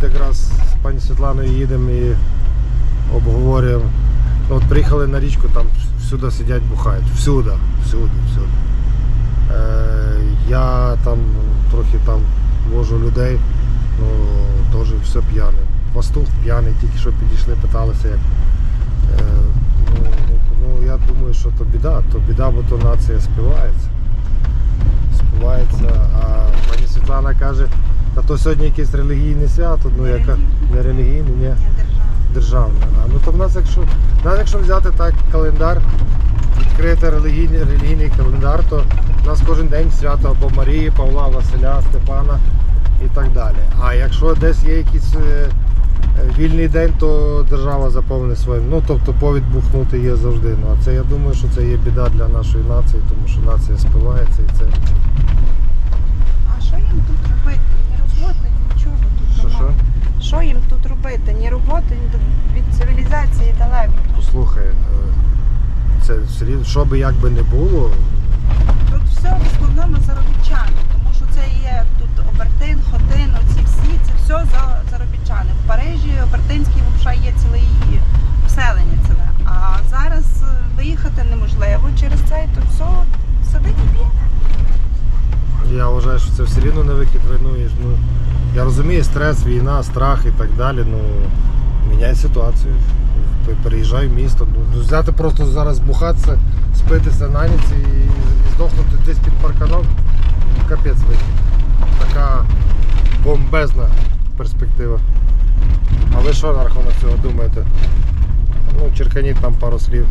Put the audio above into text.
от якраз з пані Світланою їдемо і обговорюємо. Ну, от приїхали на річку, там всюди сидять, бухають. Всюди, всюди, всюди. Е, я там трохи там вожу людей, ну теж все п'яне. Пастух п'яний, тільки що підійшли, питалися, як. Е, ну, ну, я думаю, що то біда, то біда, бо то нація співається. Співається, а пані Світлана каже, та то сьогодні якесь релігійне свято, ну яка не релігійне, ні, державне. А ну то в нас, якщо, в нас, якщо взяти так календар, відкрити релігійний, релігійний календар, то в нас кожен день свято або Марії, Павла, Василя, Степана і так далі. А якщо десь є якийсь е, е, вільний день, то держава заповнить своїм. Ну тобто повід бухнути є завжди. Ну а це я думаю, що це є біда для нашої нації, тому що нація спивається і це. А що їм тут робити? Ні роботи, нічого тут Що що? немає. Що їм тут робити? Ні роботи, ні від цивілізації далеко. Послухай, е, це що би як би не було, Тут все в основному заробітчани, тому що це є тут Обертин, Хотин, оці всі, це все за заробітчани. В Парижі Обертинський взагалі є ціле її поселення ціле. А зараз е, виїхати неможливо через це, і тут все сидить і б'є. Я вважаю, що це все рівно не вихід війну. Ну, я розумію, стрес, війна, страх і так далі. Ну, міняй ситуацію. Переїжджай в місто. Ну, взяти просто зараз бухатися, спитися на ніч і, здохнути десь під парканом. Капець вихід. Така бомбезна перспектива. А ви що на рахунок цього думаєте? Ну, черканіть там пару слів.